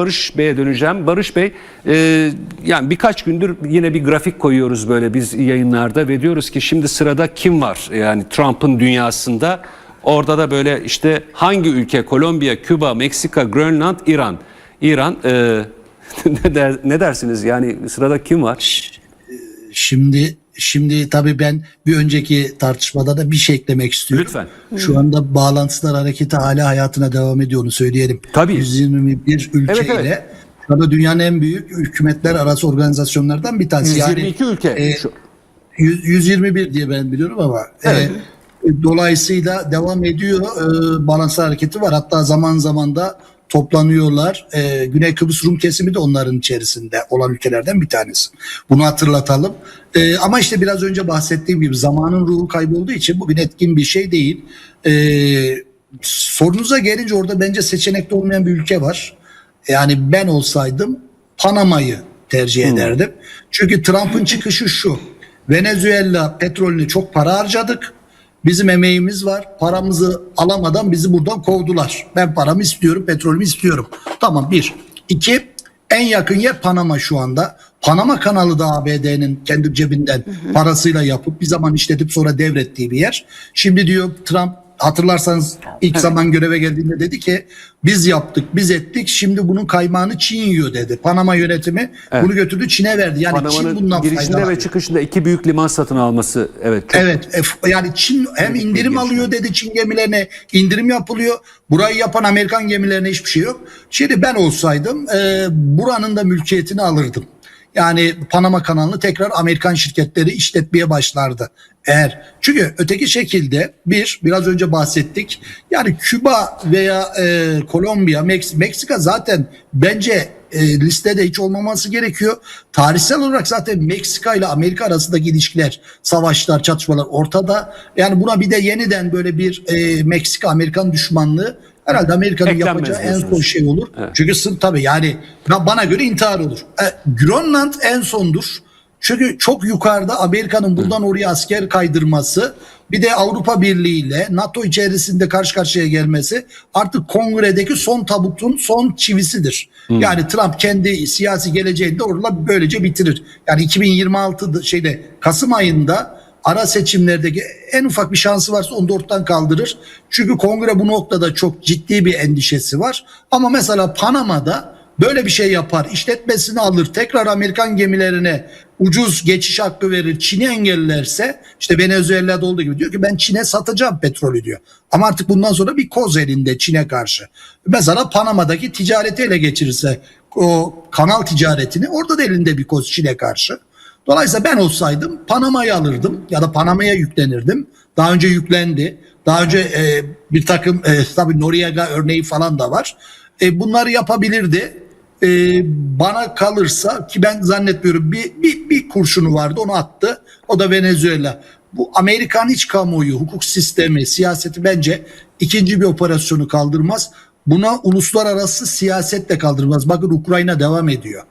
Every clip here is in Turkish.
Barış Bey'e döneceğim. Barış Bey e, yani birkaç gündür yine bir grafik koyuyoruz böyle biz yayınlarda ve diyoruz ki şimdi sırada kim var? Yani Trump'ın dünyasında orada da böyle işte hangi ülke? Kolombiya, Küba, Meksika, Grönland, İran. İran e, ne, der, ne dersiniz? Yani sırada kim var? Şimdi şimdi tabii ben bir önceki tartışmada da bir şey eklemek istiyorum. Lütfen. Şu anda bağlantılar hareketi hala hayatına devam ediyor onu söyleyelim. Tabii. 121 ülke Evet, evet. ile şu anda dünyanın en büyük hükümetler arası organizasyonlardan bir tanesi. 122 ülke. e, Şu- 100 121 diye ben biliyorum ama Evet. e, dolayısıyla devam ediyor. E, bağlantılar hareketi var. Hatta zaman zaman da toplanıyorlar. E, Güney Kıbrıs Rum kesimi de onların içerisinde olan ülkelerden bir tanesi. Bunu hatırlatalım. E, ama işte biraz önce bahsettiğim gibi zamanın ruhu kaybolduğu için bugün etkin bir şey değil. E, sorunuza gelince orada bence seçenekte olmayan bir ülke var. Yani ben olsaydım Panama'yı tercih ederdim. Çünkü Trump'ın çıkışı şu. Venezuela petrolünü çok para harcadık. Bizim emeğimiz var. Paramızı alamadan bizi buradan kovdular. Ben paramı istiyorum, petrolümü istiyorum. Tamam bir. İki, en yakın yer Panama şu anda. Panama kanalı da ABD'nin kendi cebinden parasıyla yapıp bir zaman işletip sonra devrettiği bir yer. Şimdi diyor Trump hatırlarsanız ilk zaman göreve geldiğinde dedi ki biz yaptık biz ettik şimdi bunun kaymağını Çin yiyor dedi. Panama yönetimi bunu götürdü Çin'e verdi. Yani Çin Panama'nın bundan girişinde ve çıkışında iki büyük liman satın alması evet çok Evet e, yani Çin hem Büyük indirim alıyor dedi Çin gemilerine indirim yapılıyor. Burayı yapan Amerikan gemilerine hiçbir şey yok. Şimdi ben olsaydım e, buranın da mülkiyetini alırdım. Yani Panama kanalını tekrar Amerikan şirketleri işletmeye başlardı. Eğer çünkü öteki şekilde bir biraz önce bahsettik. Yani Küba veya e, Kolombiya, Meks- Meksika zaten bence e, listede hiç olmaması gerekiyor. Tarihsel olarak zaten Meksika ile Amerika arasındaki ilişkiler, savaşlar, çatışmalar ortada. Yani buna bir de yeniden böyle bir e, Meksika-Amerikan düşmanlığı herhalde Amerika'nın yapacağı en son şey olur. Çünkü sın tabii yani ba- bana göre intihar olur. E, Grönland en sondur. Çünkü çok yukarıda Amerika'nın buradan oraya asker kaydırması bir de Avrupa Birliği ile NATO içerisinde karşı karşıya gelmesi artık kongredeki son tabutun son çivisidir. Yani Trump kendi siyasi geleceğini de orada böylece bitirir. Yani 2026 şeyde Kasım ayında ara seçimlerdeki en ufak bir şansı varsa onu da ortadan kaldırır. Çünkü kongre bu noktada çok ciddi bir endişesi var. Ama mesela Panama'da böyle bir şey yapar, işletmesini alır, tekrar Amerikan gemilerine ucuz geçiş hakkı verir, Çin'i engellerse işte Venezuela'da olduğu gibi diyor ki ben Çin'e satacağım petrolü diyor. Ama artık bundan sonra bir koz elinde Çin'e karşı. Mesela Panama'daki ticareti ele geçirirse o kanal ticaretini orada da elinde bir koz Çin'e karşı. Dolayısıyla ben olsaydım Panama'yı alırdım ya da Panama'ya yüklenirdim. Daha önce yüklendi. Daha önce e, bir takım e, tabii Noriega örneği falan da var. E, bunları yapabilirdi. E, bana kalırsa ki ben zannetmiyorum bir, bir, bir kurşunu vardı onu attı. O da Venezuela. Bu Amerikan iç kamuoyu, hukuk sistemi, siyaseti bence ikinci bir operasyonu kaldırmaz. Buna uluslararası siyaset de kaldırmaz. Bakın Ukrayna devam ediyor.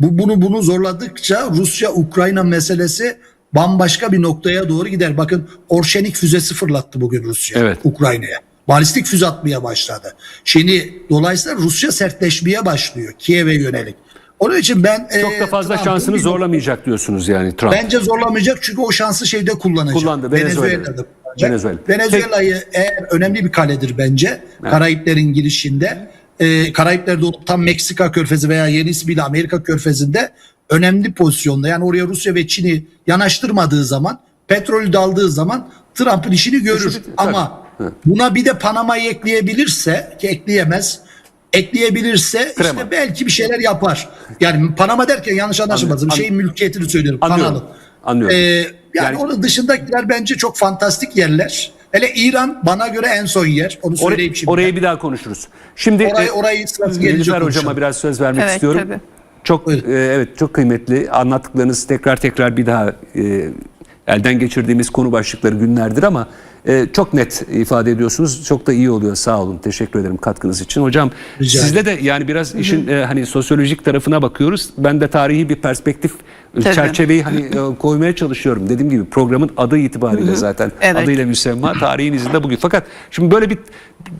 Bu bunu bunu zorladıkça Rusya Ukrayna meselesi bambaşka bir noktaya doğru gider. Bakın Orşenik füzesi fırlattı bugün Rusya Evet. Ukrayna'ya. Balistik füze atmaya başladı. Şimdi dolayısıyla Rusya sertleşmeye başlıyor Kiev'e yönelik. Onun için ben çok e, da fazla Trump'ın şansını bir- zorlamayacak diyorsunuz yani Trump. Bence zorlamayacak çünkü o şansı şeyde kullanacak. Kullandı, Venezuela'da. Venezuela. Venezuela'yı eğer önemli bir kaledir bence Karayiplerin girişinde. Ee, Karayipler'de olup tam Meksika körfezi veya yeni ismiyle Amerika körfezinde önemli pozisyonda. Yani oraya Rusya ve Çin'i yanaştırmadığı zaman petrolü daldığı zaman Trump'ın işini görür. Ama buna bir de Panama'yı ekleyebilirse ki ekleyemez ekleyebilirse Krema. işte belki bir şeyler yapar. Yani Panama derken yanlış anlaşılmasın. Anlıyorum. Şeyin mülkiyetini söylüyorum. Anlıyorum. Anlıyorum. Ee, yani, Yani- onun dışındakiler bence çok fantastik yerler. Hele İran bana göre en son yer. Onu söyleyeyim Orayı, şimdi. orayı bir daha konuşuruz. Şimdi Orayı- e, orayı sırası konuşalım. hocama biraz söz vermek Evet, istiyorum. tabii. Çok Buyurun. e, evet çok kıymetli anlattıklarınız tekrar tekrar bir daha e, elden geçirdiğimiz konu başlıkları günlerdir ama e, çok net ifade ediyorsunuz. Çok da iyi oluyor. Sağ olun. Teşekkür ederim katkınız için. Hocam Rica sizde de yani biraz işin e, hani sosyolojik tarafına bakıyoruz. Ben de tarihi bir perspektif Tabii. çerçeveyi hani e, koymaya çalışıyorum. Dediğim gibi programın adı itibariyle zaten Evet. adıyla müsemma tarihin izinde bugün. Fakat şimdi böyle bir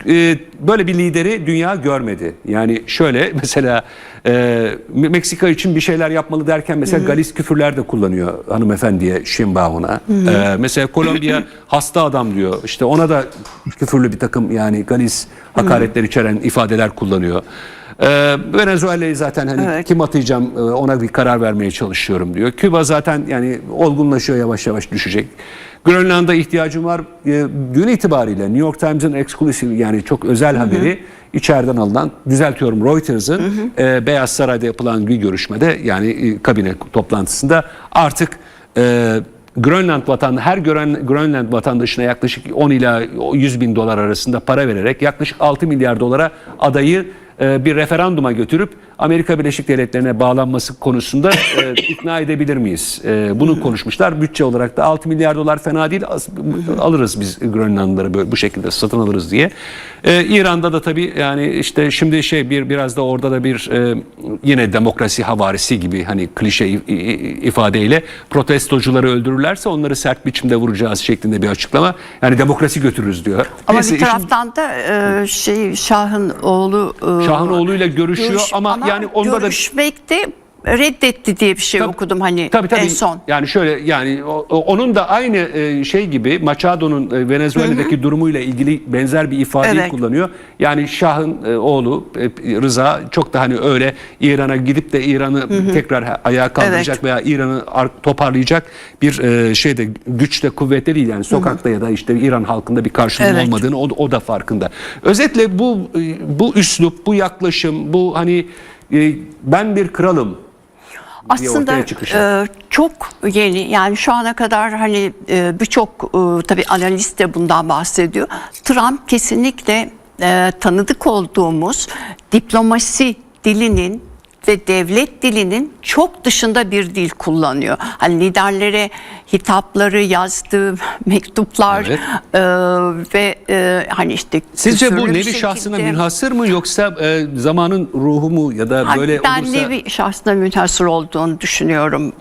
e, böyle bir lideri dünya görmedi. Yani şöyle mesela e, Meksika için bir şeyler yapmalı derken mesela galis küfürler de kullanıyor hanımefendiye. E, mesela Kolombiya hasta adam diyor. İşte ona da küfürlü bir takım yani galis hakaretler içeren ifadeler kullanıyor. Ee, Venezuela'yı zaten hani Evet. kim atayacağım e, ona bir karar vermeye çalışıyorum diyor. Küba zaten yani olgunlaşıyor yavaş yavaş düşecek. Grönland'a ihtiyacım var. E, gün itibariyle New York Times'ın exclusive yani çok özel haberi içeriden alınan düzeltiyorum Reuters'ın e, Beyaz Saray'da yapılan bir görüşmede yani e, kabine toplantısında artık e, Grönland vatan her gören Grönland vatandaşına yaklaşık 10 ila 100 bin dolar arasında para vererek yaklaşık 6 milyar dolara adayı bir referanduma götürüp Amerika Birleşik Devletleri'ne bağlanması konusunda e, ikna edebilir miyiz? E, bunu konuşmuşlar. Bütçe olarak da 6 milyar dolar fena değil. Alırız biz Grönlandları böyle bu şekilde satın alırız diye. E, İran'da da tabii yani işte şimdi şey bir biraz da orada da bir e, yine demokrasi havarisi gibi hani klişe ifadeyle protestocuları öldürürlerse onları sert biçimde vuracağız şeklinde bir açıklama. Yani demokrasi götürürüz diyor. Ama Neyse, bir işin- taraftan da e, şey Şah'ın oğlu e, Şahınoğlu'yla görüşüyor görüş- ama, yani onda da görüşmekte reddetti diye bir şey Tabii- okudum hani tabii, tabii. en son. Yani şöyle yani o- onun da aynı e, şey gibi Machado'nun e, Venezuela'daki durumuyla ilgili benzer bir ifadeyi Evet. kullanıyor. Yani Şah'ın e, oğlu Rıza çok da hani öyle İran'a gidip de İran'ı tekrar ayağa kaldıracak Evet. veya İran'ı ar- toparlayacak bir şeyde güçte kuvvetli değil yani sokakta ya da işte İran halkında bir karşılığı Evet. olmadığını o, o da farkında. Özetle bu bu üslup, bu yaklaşım, bu hani e, ben bir kralım Aslında e, çok yeni yani şu ana kadar hani e, birçok e, tabii analist de bundan bahsediyor. Trump kesinlikle e, tanıdık olduğumuz diplomasi dilinin ve devlet dilinin çok dışında bir dil kullanıyor. Hani liderlere hitapları yazdığı mektuplar Evet. e, ve e, hani işte Sizce bu nevi şekilde- şahsına münhasır mı yoksa e, zamanın ruhu mu ya da Hani böyle ben olursa nevi şahsına münhasır olduğunu düşünüyorum.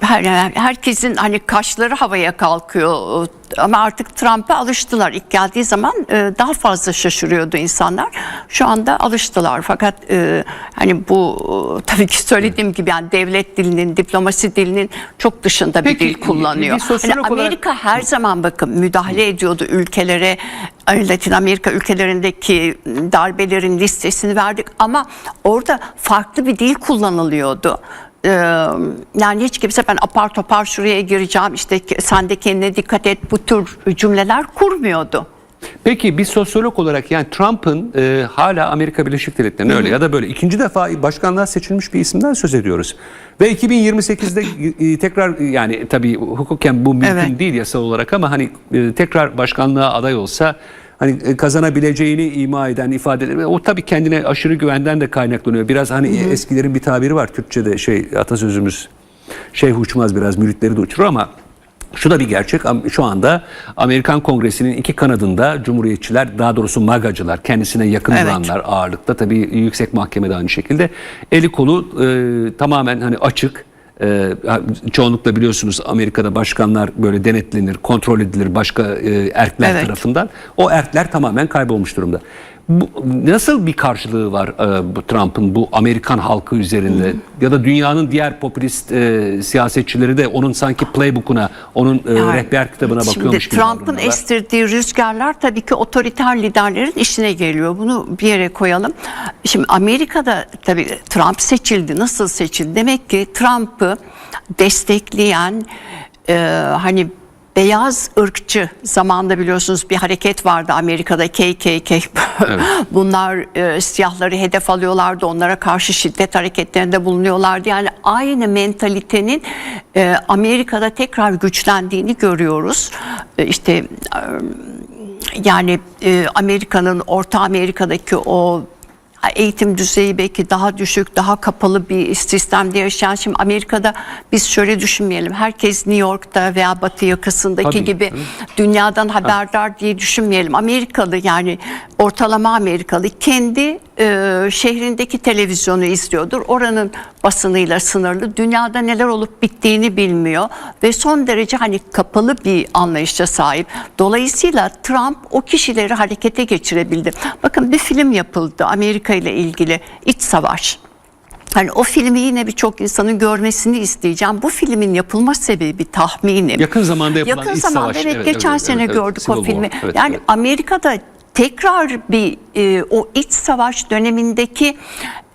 Her, her- herkesin hani kaşları havaya kalkıyor ama artık Trump'a alıştılar. İlk geldiği zaman e, daha fazla şaşırıyordu insanlar. Şu anda alıştılar. Fakat e, hani bu e, tabii ki söylediğim gibi yani devlet dilinin, diplomasi dilinin çok dışında bir Peki, dil kullanıyor. bir Hani olarak- Amerika her zaman bakın müdahale ediyordu ülkelere. Latin Amerika ülkelerindeki darbelerin listesini verdik ama orada farklı bir dil kullanılıyordu. Yani hiç kimse ben apar topar şuraya gireceğim işte sen de kendine dikkat et bu tür cümleler kurmuyordu. Peki bir sosyolog olarak yani Trump'ın e, hala Amerika Birleşik Devletleri'ne öyle ya da böyle ikinci defa başkanlığa seçilmiş bir isimden söz ediyoruz. Ve 2028'de e, tekrar yani tabii hukuken bu mümkün Evet. değil yasal olarak ama hani e, tekrar başkanlığa aday olsa hani e, kazanabileceğini ima eden ifadeler o tabii kendine aşırı güvenden de kaynaklanıyor. Biraz hani eskilerin bir tabiri var Türkçe'de şey atasözümüz şeyh uçmaz biraz müritleri de uçurur ama şu da bir gerçek. Şu anda Amerikan Kongresi'nin iki kanadında Cumhuriyetçiler, daha doğrusu MAGA'cılar, kendisine yakın Evet. duranlar ağırlıkta. Tabii yüksek mahkemede aynı şekilde. Eli kolu e, tamamen hani açık. E, çoğunlukla biliyorsunuz Amerika'da başkanlar böyle denetlenir, kontrol edilir başka e, erkler Evet. tarafından. O erkler tamamen kaybolmuş durumda. Bu, nasıl bir karşılığı var e, bu Trump'ın bu Amerikan halkı üzerinde ya da dünyanın diğer popülist e, siyasetçileri de onun sanki playbook'una, onun e, Yani rehber kitabına Şimdi bakıyormuş gibi Trump'ın estirdiği rüzgarlar tabii ki otoriter liderlerin işine geliyor. Bunu bir yere koyalım. Şimdi Amerika'da tabii Trump seçildi. Nasıl seçildi? Demek ki Trump'ı destekleyen e, hani beyaz ırkçı zamanında biliyorsunuz bir hareket vardı Amerika'da KKK. Bunlar e, siyahları hedef alıyorlardı. Onlara karşı şiddet hareketlerinde bulunuyorlardı. Yani aynı mentalitenin e, Amerika'da tekrar güçlendiğini görüyoruz. E, işte e, yani e, Amerika'nın Orta Amerika'daki o eğitim düzeyi belki daha düşük, daha kapalı bir sistemde yaşayan. Şimdi Amerika'da biz şöyle düşünmeyelim. Herkes New York'ta veya Batı yakasındaki Tabii, gibi dünyadan haberdar diye düşünmeyelim. Amerikalı yani ortalama Amerikalı kendi e, şehrindeki televizyonu izliyordur. Oranın basınıyla sınırlı. Dünyada neler olup bittiğini bilmiyor ve son derece hani kapalı bir anlayışa sahip. Dolayısıyla Trump o kişileri harekete geçirebildi. Bakın bir film yapıldı Amerika ile ilgili İç Savaş. Hani o filmi yine birçok insanın görmesini isteyeceğim. Bu filmin yapılma sebebi tahminim. Yakın zamanda yapılan Yakın İç zamanda Savaş. evet, Evet, geçen evet, sene evet, gördük Civil o filmi. War. Evet, yani evet. Amerika'da tekrar bir e, o iç savaş dönemindeki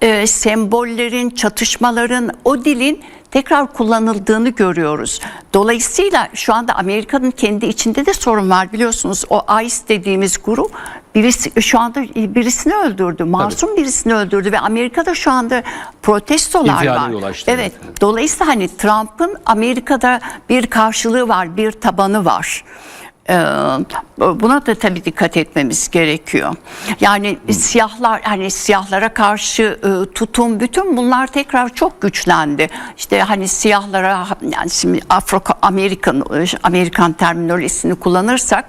e, sembollerin, çatışmaların, o dilin tekrar kullanıldığını görüyoruz. Dolayısıyla şu anda Amerika'nın kendi içinde de sorun var biliyorsunuz. O ICE dediğimiz grup birisi şu anda birisini öldürdü. Masum birisini öldürdü ve Amerika'da şu anda protestolar İnfiale var. yol açtı, evet. evet. Dolayısıyla hani Trump'ın Amerika'da bir karşılığı var, bir tabanı var. Ee, buna da tabii dikkat etmemiz gerekiyor. Yani siyahlar hani siyahlara karşı e, tutum bütün bunlar tekrar çok güçlendi. İşte hani siyahlara yani şimdi Afro Amerikan e, Amerikan terminolojisini kullanırsak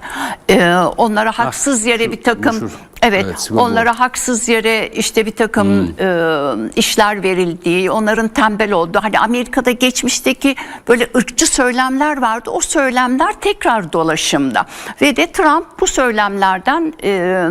e, onlara haksız yere bir takım evet, Evet, onlara haksız yere işte bir takım e, işler verildiği, onların tembel olduğu. Hani Amerika'da geçmişteki böyle ırkçı söylemler vardı. O söylemler tekrar dolaşımda. Ve de Trump bu söylemlerden e,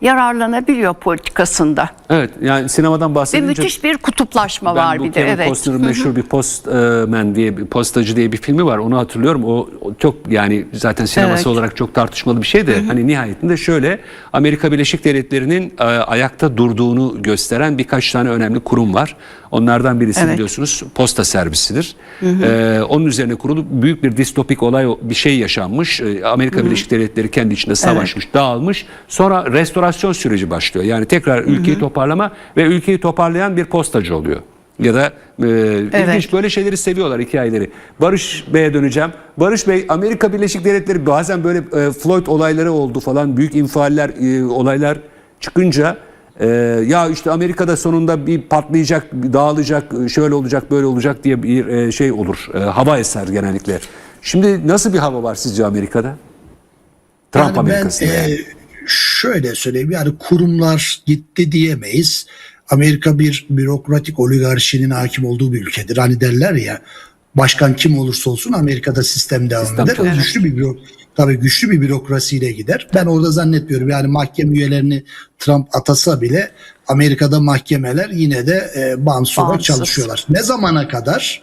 yararlanabiliyor politikasında. Evet yani sinemadan Ve bahsedince müthiş bir kutuplaşma var bir de. Kevin Evet. Costner'ın meşhur bir postman diye bir postacı diye bir filmi var. Onu hatırlıyorum. O, o çok yani zaten sineması Evet. olarak çok tartışmalı bir şey de hani nihayetinde şöyle Amerika Birleşik Devletleri'nin e, ayakta durduğunu gösteren birkaç tane önemli kurum var. Onlardan birisi Evet. biliyorsunuz posta servisidir. E, onun üzerine kurulu büyük bir distopik olay bir şey yaşanmış. E, Amerika Birleşik Devletleri kendi içinde savaşmış, dağılmış. Sonra restorasyon süreci başlıyor. Yani tekrar ülkeyi toparlama ve ülkeyi toparlayan bir postacı oluyor. Ya da e, ilginç böyle şeyleri seviyorlar hikayeleri. Barış Bey'e döneceğim. Barış Bey Amerika Birleşik Devletleri bazen böyle e, Floyd olayları oldu falan büyük infialler e, olaylar çıkınca e, ya işte Amerika'da sonunda bir patlayacak, dağılacak, şöyle olacak, böyle olacak diye bir e, şey olur. E, hava eser genellikle. Şimdi nasıl bir hava var sizce Amerika'da? Trump Yani ben Amerika'sında. yani. e, şöyle söyleyeyim yani kurumlar gitti diyemeyiz. Amerika bir bürokratik oligarşinin hakim olduğu bir ülkedir. Hani derler ya başkan kim olursa olsun Amerika'da sistem devam Sistem eder. çalışır. Güçlü bir tabii güçlü bir bürokrasiyle gider. Ben orada zannetmiyorum yani mahkeme üyelerini Trump atasa bile Amerika'da mahkemeler yine de e, bağımsız olarak çalışıyorlar. Ne zamana kadar?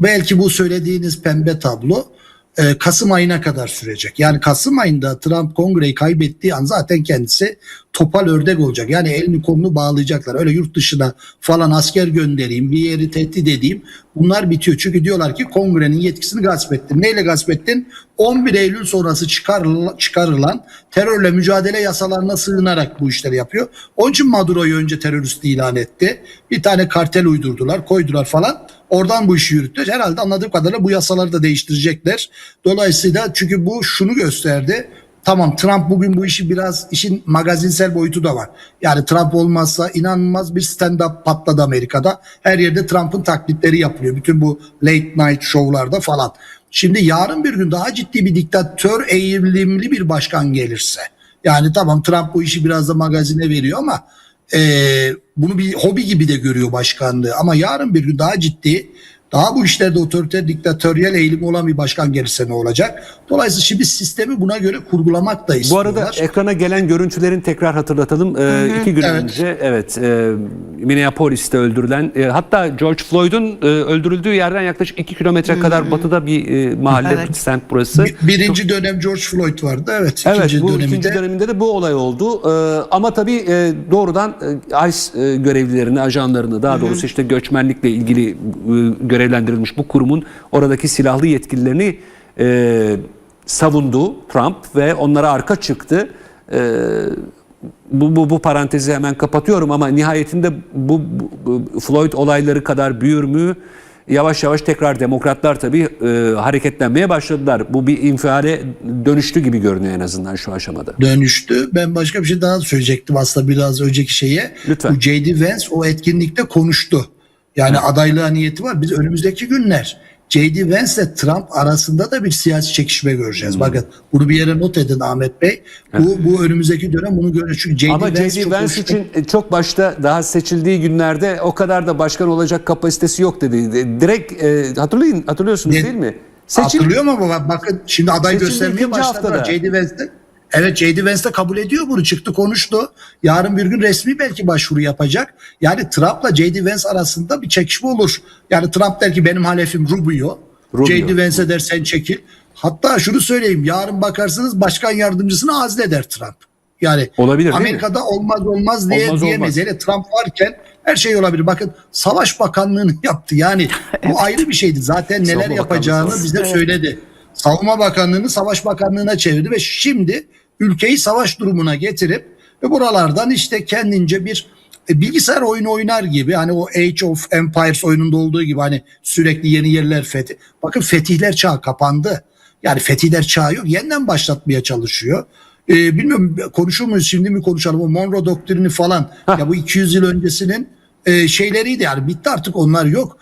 Belki bu söylediğiniz pembe tablo e, Kasım ayına kadar sürecek. Yani Kasım ayında Trump kongreyi kaybettiği an zaten kendisi topal ördek olacak. Yani elini kolunu bağlayacaklar. Öyle yurt dışına falan asker göndereyim, bir yeri tehdit edeyim. Bunlar bitiyor. Çünkü diyorlar ki kongrenin yetkisini gasp ettin. Neyle gasp ettin? 11 Eylül sonrası çıkarılan, terörle mücadele yasalarına sığınarak bu işleri yapıyor. Onun için Maduro'yu önce terörist ilan etti. Bir tane kartel uydurdular, koydular falan. Oradan bu işi yürüttüler. Herhalde anladığım kadarıyla bu yasaları da değiştirecekler. Dolayısıyla çünkü bu şunu gösterdi. Tamam Trump bugün bu işi biraz işin magazinsel boyutu da var. Yani Trump olmazsa inanılmaz bir stand-up patladı Amerika'da. Her yerde Trump'ın taklitleri yapılıyor. Bütün bu late night şovlarda falan. Şimdi yarın bir gün daha ciddi bir diktatör eğilimli bir başkan gelirse. Yani tamam Trump bu işi biraz da magazine veriyor ama e, bunu bir hobi gibi de görüyor başkanlığı. Ama yarın bir gün daha ciddi daha bu işlerde otoriter diktatöryel eğilimi olan bir başkan gelirse ne olacak? Dolayısıyla şimdi sistemi buna göre kurgulamak da Bu istiyorlar. arada ekrana gelen görüntülerin tekrar hatırlatalım. Ee, iki gün Evet. önce evet e, Minneapolis'te öldürülen e, hatta George Floyd'un e, öldürüldüğü yerden yaklaşık 2 kilometre kadar batıda bir e, mahalle Evet. semt burası. Bir- birinci dönem George Floyd vardı. Evet. Evet ikinci bu döneminde ikinci döneminde de bu olay oldu. Ee, ama tabii e, doğrudan e, ICE e, görevlilerini, ajanlarını daha doğrusu işte göçmenlikle ilgili e, görevlendirilmiş bu kurumun oradaki silahlı yetkililerini e, savundu Trump ve onlara arka çıktı. E, bu, bu, bu parantezi hemen kapatıyorum ama nihayetinde bu, bu- Floyd olayları kadar büyür mü? Yavaş yavaş tekrar demokratlar tabii e, hareketlenmeye başladılar. Bu bir infiale dönüştü gibi görünüyor en azından şu aşamada. dönüştü. Ben başka bir şey daha söyleyecektim aslında biraz önceki şeye. Lütfen. Bu J.D. Vance o etkinlikte konuştu. Yani adaylığa niyeti var. Biz önümüzdeki günler J.D. Vance ile Trump arasında da bir siyasi çekişme göreceğiz. Hmm. Bakın bunu bir yere not edin Ahmet Bey. Bu bu önümüzdeki dönem bunu göreceğiz. Çünkü J.D. Ama Vance, J.D. Vance için e, çok başta daha seçildiği günlerde o kadar da başkan olacak kapasitesi yok dedi. Direkt e, hatırlayın hatırlıyorsunuz Ne- değil mi? Seçil Hatırlıyor mu baba? Bakın şimdi aday Seçildi göstermeye başladılar. J.D. Vance'de. Evet J.D. Vance de kabul ediyor bunu. Çıktı konuştu. Yarın bir gün resmi belki başvuru yapacak. Yani Trump'la J.D. Vance arasında bir çekişme olur. Yani Trump der ki benim halefim Rubio. Rubio. J.D. Vance der sen çekil. Hatta şunu söyleyeyim. Yarın bakarsınız başkan yardımcısını azleder Trump. Yani Olabilir, değil mi? Amerika'da olmaz olmaz diye Olmaz, diyemeyiz. olmaz. Hele Trump varken her şey olabilir. Bakın Savaş Bakanlığı'nı yaptı. Yani bu ayrı bir şeydi. Zaten neler Savunma yapacağını Bakanlığı. bize söyledi. Savunma Bakanlığı'nı Savaş Bakanlığı'na çevirdi ve şimdi ülkeyi savaş durumuna getirip ve buralardan işte kendince bir e, bilgisayar oyunu oynar gibi hani o Age of Empires oyununda olduğu gibi hani sürekli yeni yerler fethi. Bakın fetihler çağı kapandı. Yani fetihler çağı yok. Yeniden başlatmaya çalışıyor. Ee, bilmiyorum konuşur muyuz şimdi mi konuşalım o Monroe doktrini falan. Ya bu 200 yıl öncesinin e, şeyleriydi yani bitti artık onlar yok.